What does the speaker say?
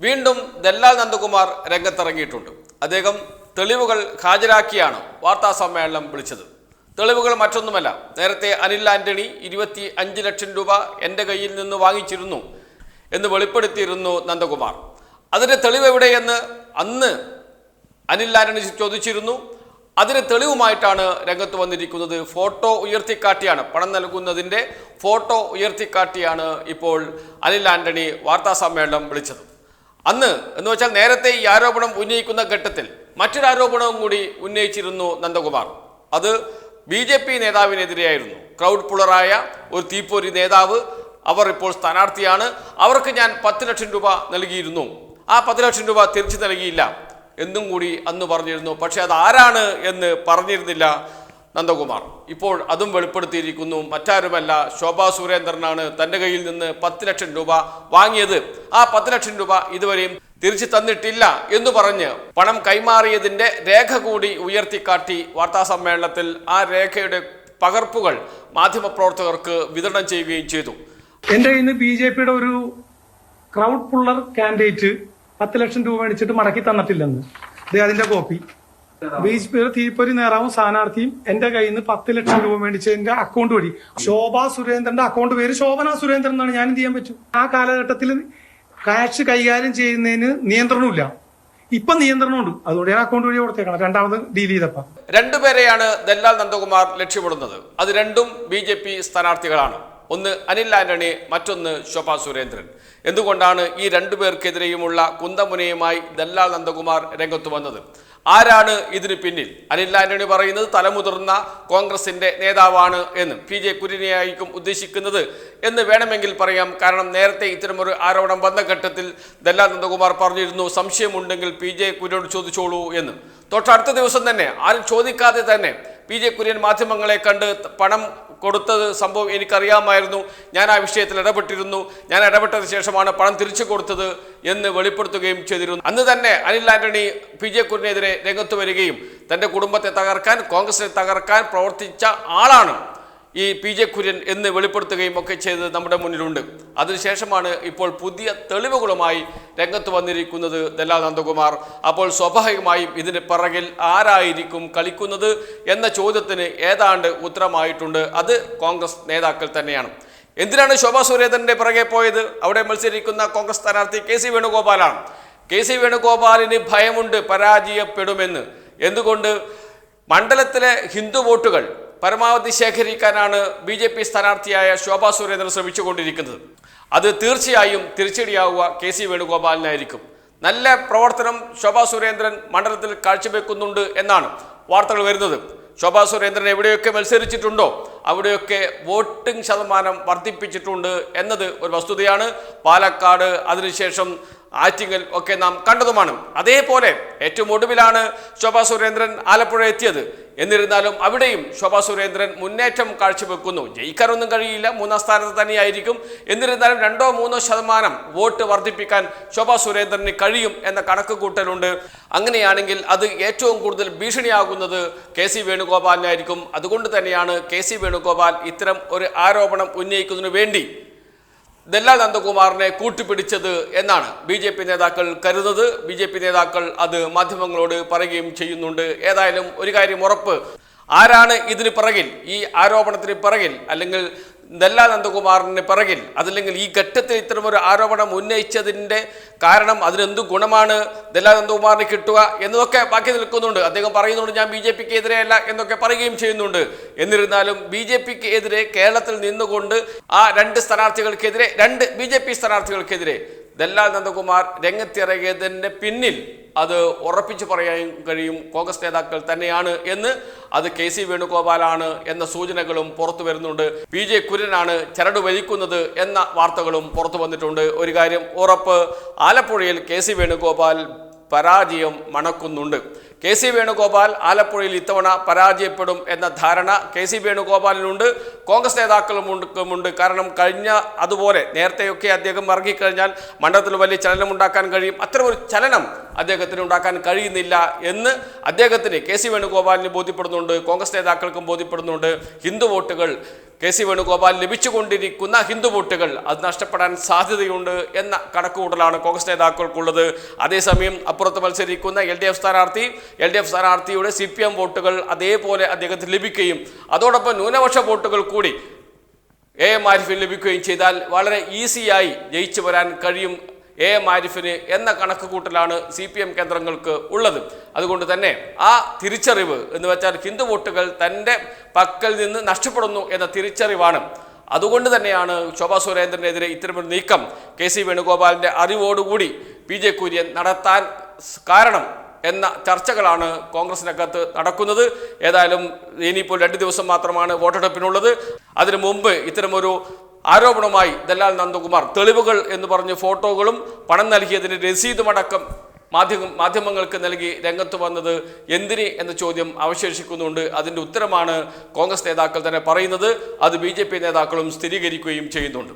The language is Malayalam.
വീണ്ടും ദല്ലാൽ നന്ദകുമാർ രംഗത്തിറങ്ങിയിട്ടുണ്ട്. അദ്ദേഹം തെളിവുകൾ ഹാജരാക്കിയാണ് വാർത്താ സമ്മേളനം വിളിച്ചത്. തെളിവുകൾ മറ്റൊന്നുമല്ല നേരത്തെ അനിൽ ആന്റണി ഇരുപത്തി അഞ്ച് ലക്ഷം രൂപ എന്റെ കയ്യിൽ നിന്ന് വാങ്ങിച്ചിരുന്നു എന്ന് വെളിപ്പെടുത്തിയിരുന്നു നന്ദകുമാർ. അതിന്റെ തെളിവ് എവിടെയെന്ന് അന്ന് അനിൽ ആന്റണി ചോദിച്ചിരുന്നു. അതിന് തെളിവുമായിട്ടാണ് രംഗത്ത് വന്നിരിക്കുന്നത്. ഫോട്ടോ ഉയർത്തിക്കാട്ടിയാണ് പണം നൽകുന്നതിന്റെ ഫോട്ടോ ഉയർത്തിക്കാട്ടിയാണ് ഇപ്പോൾ അനിൽ ആന്റണി വാർത്താ സമ്മേളനം വിളിച്ചത്. അന്ന് എന്ന് വെച്ചാൽ നേരത്തെ ഈ ആരോപണം ഉന്നയിക്കുന്ന ഘട്ടത്തിൽ മറ്റൊരു ആരോപണവും കൂടി ഉന്നയിച്ചിരുന്നു നന്ദകുമാർ. അത് ബി ജെ പി നേതാവിനെതിരെയായിരുന്നു. ക്രൗഡ് പുളറായ ഒരു തീപ്പൊരി നേതാവ് അവർ ഇപ്പോൾ സ്ഥാനാർത്ഥിയാണ്. അവർക്ക് ഞാൻ പത്ത് ലക്ഷം രൂപ നൽകിയിരുന്നു. ആ പത്ത് ലക്ഷം രൂപ തിരിച്ചു നൽകിയില്ല എന്നും കൂടി അന്ന് പറഞ്ഞിരുന്നു. പക്ഷേ അത് ആരാണ് എന്ന് പറഞ്ഞിരുന്നില്ല നന്ദകുമാർ. ഇപ്പോൾ അതും വെളിപ്പെടുത്തിയിരിക്കുന്നു. മറ്റാരുമല്ല ശോഭാ സുരേന്ദ്രനാണ് തന്റെ കയ്യിൽ നിന്ന് പത്ത് ലക്ഷം രൂപ വാങ്ങിയത്. ആ പത്ത് ലക്ഷം രൂപ ഇതുവരെയും തിരിച്ചു തന്നിട്ടില്ല എന്ന് പറഞ്ഞ് പണം കൈമാറിയതിന്റെ രേഖ കൂടി ഉയർത്തിക്കാട്ടി വാർത്താ സമ്മേളനത്തിൽ ആ രേഖയുടെ പകർപ്പുകൾ മാധ്യമപ്രവർത്തകർക്ക് വിതരണം ചെയ്യുകയും ചെയ്തു. എന്റെ ഇന്ന് ബി ജെ പിയുടെ ഒരു ക്രൗഡ് പുള്ളർ കാൻഡിഡേറ്റ് പത്ത് ലക്ഷം രൂപ മേടിച്ചിട്ട് മടക്കി തന്നിട്ടില്ലെന്ന്. അതിന്റെ കോപ്പി. ബി പേർ തീപ്പൊരി നേറാവും സ്ഥാനാർത്ഥിയും എന്റെ കയ്യിൽ നിന്ന് പത്ത് ലക്ഷം രൂപ മേടിച്ചതിന്റെ അക്കൗണ്ട് വഴി. ശോഭ സുരേന്ദ്രന്റെ അക്കൗണ്ട് പേര് ശോഭന സുരേന്ദ്രൻ എന്നാണ് ഞാൻ എന്ത് ചെയ്യാൻ പറ്റും? ആ കാലഘട്ടത്തിൽ കാഷ് കൈകാര്യം ചെയ്യുന്നതിന് നിയന്ത്രണമില്ല. ഇപ്പൊ നിയന്ത്രണമുണ്ട്. അതുകൊണ്ട് ഞാൻ അക്കൗണ്ട് വഴി കൊടുത്തേക്കണം. രണ്ടാമത് ഡീൽ ചെയ്തപ്പോ. രണ്ടുപേരെയാണ് ദല്ലാൽ നന്ദകുമാർ ലക്ഷ്യമിടുന്നത്. അത് രണ്ടും ബി ജെ പി സ്ഥാനാർത്ഥികളാണ്. ഒന്ന് അനിൽ ആന്റണി മറ്റൊന്ന് ശോഭ സുരേന്ദ്രൻ. എന്തുകൊണ്ടാണ് ഈ രണ്ടു പേർക്കെതിരെയുമുള്ള കുന്തമുനയുമായി ദല്ലാൽ നന്ദകുമാർ രംഗത്ത് വന്നത്? ആരാണ് ഇതിന് പിന്നിൽ? അനിൽ ആന്റണി പറയുന്നത് തലമുതിർന്ന കോൺഗ്രസിന്റെ നേതാവാണ് എന്ന്. പി ജെ കുര്യനെയായിരിക്കും ഉദ്ദേശിക്കുന്നത് എന്ന് വേണമെങ്കിൽ പറയാം. കാരണം നേരത്തെ ഇത്തരമൊരു ആരോപണം വന്ന ഘട്ടത്തിൽ ദല്ലാ നന്ദകുമാർ പറഞ്ഞിരുന്നു സംശയമുണ്ടെങ്കിൽ പി ജെ കുര്യനോട് ചോദിച്ചോളൂ എന്ന്. തൊട്ടടുത്ത ദിവസം തന്നെ ആരും ചോദിക്കാതെ തന്നെ പി ജെ കുര്യൻ മാധ്യമങ്ങളെ കണ്ട് പണം കൊടുത്തത് സംഭവം എനിക്കറിയാമായിരുന്നു. ഞാൻ ആ വിഷയത്തിൽ ഇടപെട്ടിരുന്നു. ഞാൻ ഇടപെട്ടതിന് ശേഷമാണ് പണം തിരിച്ചു കൊടുത്തത് എന്ന് വെളിപ്പെടുത്തുകയും ചെയ്തിരുന്നു. അന്ന് തന്നെ അനിൽ ആന്റണി പി ജെ കുര്യനെതിരെ രംഗത്ത് വരികയും തന്റെ കുടുംബത്തെ തകർക്കാൻ കോൺഗ്രസിനെ തകർക്കാൻ പ്രവർത്തിച്ച ആളാണ്. ഈ പി ജെ കുര്യൻ എന്ന് വെളിപ്പെടുത്തുകയും ഒക്കെ ചെയ്തത് നമ്മുടെ മുന്നിലുണ്ട്. അതിനുശേഷമാണ് ഇപ്പോൾ പുതിയ തെളിവുകളുമായി രംഗത്ത് വന്നിരിക്കുന്നത് ദല്ലാൽ നന്ദകുമാർ അപ്പോൾ സ്വാഭാവികമായും ഇതിന് പിറകിൽ ആരായിരിക്കും കളിക്കുന്നത് എന്ന ചോദ്യത്തിന് ഏതാണ്ട് ഉത്തരമായിട്ടുണ്ട്. അത് കോൺഗ്രസ് നേതാക്കൾ തന്നെയാണ്. എന്തിനാണ് ശോഭാ സുരേന്ദ്രന്റെ പിറകെ പോയത്? അവിടെ മത്സരിക്കുന്ന കോൺഗ്രസ് സ്ഥാനാർത്ഥി കെ സി വേണുഗോപാലാണ്. കെ സി വേണുഗോപാലിന് ഭയമുണ്ട് പരാജയപ്പെടുമെന്ന്. എന്തുകൊണ്ട്? മണ്ഡലത്തിലെ ഹിന്ദു വോട്ടുകൾ പരമാവധി ശേഖരിക്കാനാണ് ബി ജെ പി സ്ഥാനാർത്ഥിയായ ശോഭാ സുരേന്ദ്രൻ ശ്രമിച്ചുകൊണ്ടിരിക്കുന്നത്. അത് തീർച്ചയായും തിരിച്ചടിയാവുക കെ സി വേണുഗോപാലിനായിരിക്കും. നല്ല പ്രവർത്തനം ശോഭാ സുരേന്ദ്രൻ മണ്ഡലത്തിൽ കാഴ്ചവെക്കുന്നുണ്ട് എന്നാണ് വാർത്തകൾ വരുന്നത്. ശോഭാ സുരേന്ദ്രൻ എവിടെയൊക്കെ മത്സരിച്ചിട്ടുണ്ടോ അവിടെയൊക്കെ വോട്ടിംഗ് ശതമാനം വർദ്ധിപ്പിച്ചിട്ടുണ്ട് എന്നത് ഒരു വസ്തുതയാണ്. പാലക്കാട് അതിനുശേഷം ആറ്റിങ്ങൽ ഒക്കെ നാം കണ്ടതുമാണ്. അതേപോലെ ഏറ്റവും ഒടുവിലാണ് ശോഭാ സുരേന്ദ്രൻ ആലപ്പുഴ എത്തിയത്. എന്നിരുന്നാലും അവിടെയും ശോഭാ സുരേന്ദ്രൻ മുന്നേറ്റം കാഴ്ചവെക്കുന്നു. ജയിക്കാനൊന്നും കഴിയില്ല. മൂന്നാം സ്ഥാനത്ത് തന്നെയായിരിക്കും. എന്നിരുന്നാലും രണ്ടോ മൂന്നോ ശതമാനം വോട്ട് വർദ്ധിപ്പിക്കാൻ ശോഭാ സുരേന്ദ്രന് കഴിയും എന്ന കണക്ക് കൂട്ടലുണ്ട് അങ്ങനെയാണെങ്കിൽ അത് ഏറ്റവും കൂടുതൽ ഭീഷണിയാകുന്നത് കെ സി വേണുഗോപാലിനായിരിക്കും. അതുകൊണ്ട് തന്നെയാണ് കെ സി വേണുഗോപാൽ ഇത്തരം ഒരു ആരോപണം ഉന്നയിക്കുന്നതിനു വേണ്ടി ദല്ലാൽ നന്ദകുമാറിനെ കൂട്ടുപിടിച്ചത് എന്നാണ് ബി ജെ പി നേതാക്കൾ കരുതുന്നത്. ബി ജെ പി നേതാക്കൾ അത് മാധ്യമങ്ങളോട് പറയുകയും ചെയ്യുന്നുണ്ട്. ഏതായാലും ഒരു കാര്യം ഉറപ്പ്. ആരാണ് ഇതിന് പിറകിൽ? ഈ ആരോപണത്തിന് പിറകിൽ അല്ലെങ്കിൽ ദല്ലാൽ നന്ദകുമാറിന് പിറകിൽ. അതല്ലെങ്കിൽ ഈ ഘട്ടത്തിൽ ഇത്തരമൊരു ആരോപണം ഉന്നയിച്ചതിന്റെ കാരണം അതിനെന്ത് ഗുണമാണ് നെല്ല നന്ദകുമാറിന് കിട്ടുക എന്നതൊക്കെ ബാക്കി നിൽക്കുന്നുണ്ട്. അദ്ദേഹം പറയുന്നുണ്ട് ഞാൻ ബി ജെ പിക്ക് എതിരെയല്ല എന്നൊക്കെ പറയുകയും ചെയ്യുന്നുണ്ട്. എന്നിരുന്നാലും ബി ജെ പിക്ക് എതിരെ കേരളത്തിൽ നിന്നുകൊണ്ട് ആ രണ്ട് സ്ഥാനാർത്ഥികൾക്കെതിരെ രണ്ട് ബി ജെ പി സ്ഥാനാർത്ഥികൾക്കെതിരെ ദല്ലാൽ നന്ദകുമാർ രംഗത്തിറങ്ങിയതിന്റെ പിന്നിൽ അത് ഉറപ്പിച്ചു പറയാൻ കഴിയും. കോൺഗ്രസ് നേതാക്കൾ തന്നെയാണ് എന്ന് അത് കെ സി വേണുഗോപാലാണ് എന്ന സൂചനകളും പുറത്തു വരുന്നുണ്ട്. പി ജെ കുര്യനാണ് ചരട് വലിക്കുന്നത് എന്ന വാർത്തകളും പുറത്തു വന്നിട്ടുണ്ട്. ഒരു കാര്യം ഉറപ്പ് ആലപ്പുഴയിൽ കെ സി വേണുഗോപാൽ പരാജയം മണക്കുന്നുണ്ട്. കെ സി വേണുഗോപാൽ ആലപ്പുഴയിൽ ഇത്തവണ പരാജയപ്പെടും എന്ന ധാരണ കെ സി വേണുഗോപാലിനുണ്ട്. കോൺഗ്രസ് നേതാക്കളുമുണ്ട്. കാരണം കഴിഞ്ഞ അതുപോലെ നേരത്തെയൊക്കെ അദ്ദേഹം ഇറങ്ങിക്കഴിഞ്ഞാൽ മണ്ഡലത്തിൽ വലിയ ചലനം ഉണ്ടാക്കാൻ കഴിയും. അത്തരമൊരു ചലനം അദ്ദേഹത്തിന് ഉണ്ടാക്കാൻ കഴിയുന്നില്ല എന്ന് അദ്ദേഹത്തിന് കെ സി വേണുഗോപാലിന് ബോധ്യപ്പെടുന്നുണ്ട്. കോൺഗ്രസ് നേതാക്കൾക്കും ബോധ്യപ്പെടുന്നുണ്ട്. ഹിന്ദു വോട്ടുകൾ കെ സി വേണുഗോപാൽ ലഭിച്ചുകൊണ്ടിരിക്കുന്ന ഹിന്ദു വോട്ടുകൾ അത് നഷ്ടപ്പെടാൻ സാധ്യതയുണ്ട് എന്ന കണക്കുകൂട്ടലാണ് കോൺഗ്രസ് നേതാക്കൾക്കുള്ളത്. അതേസമയം അപ്പുറത്ത് മത്സരിക്കുന്ന എൽ ഡി എഫ് സ്ഥാനാർത്ഥി എൽ ഡി എഫ് സ്ഥാനാർത്ഥിയുടെ സി പി എം വോട്ടുകൾ അതേപോലെ അദ്ദേഹത്തിന് ലഭിക്കുകയും അതോടൊപ്പം ന്യൂനപക്ഷ വോട്ടുകൾ കൂടി എ എം ആരിഫിന് ലഭിക്കുകയും ചെയ്താൽ വളരെ ഈസിയായി ജയിച്ചു വരാൻ കഴിയും എ ആരിഫിന് എന്ന കണക്കുകൂട്ടലാണ് സി പി എം കേന്ദ്രങ്ങൾക്ക് ഉള്ളത്. അതുകൊണ്ട് തന്നെ ആ തിരിച്ചറിവ് എന്ന് വെച്ചാൽ ഹിന്ദു വോട്ടുകൾ തന്റെ പക്കൽ നിന്ന് നഷ്ടപ്പെടുന്നു എന്ന തിരിച്ചറിവാണ്. അതുകൊണ്ട് തന്നെയാണ് ശോഭാ സുരേന്ദ്രനെതിരെ ഇത്തരമൊരു നീക്കം. കെ സി വേണുഗോപാലിന്റെ അറിവോടുകൂടി പി ജെ കുര്യൻ നടത്താൻ കാരണം എന്ന ചർച്ചകളാണ് കോൺഗ്രസിനകത്ത് നടക്കുന്നത്. ഏതായാലും ഇനിയിപ്പോൾ രണ്ട് ദിവസം മാത്രമാണ് വോട്ടെടുപ്പിനുള്ളത്. അതിനു മുമ്പ് ഇത്തരമൊരു ആരോപണവുമായി ദല്ലാൽ നന്ദകുമാർ തെളിവുകൾ എന്ന് പറഞ്ഞ് ഫോട്ടോകളും പണം നൽകിയതിന് രസീതുമടക്കം മാധ്യമ മാധ്യമങ്ങൾക്ക് നൽകി രംഗത്ത് വന്നത് എന്തിന് എന്ന ചോദ്യം അവശേഷിക്കുന്നുണ്ട്. അതിന്റെ ഉത്തരമാണ് കോൺഗ്രസ് നേതാക്കൾ തന്നെ പറയുന്നത്. അത് ബി നേതാക്കളും സ്ഥിരീകരിക്കുകയും ചെയ്യുന്നുണ്ട്.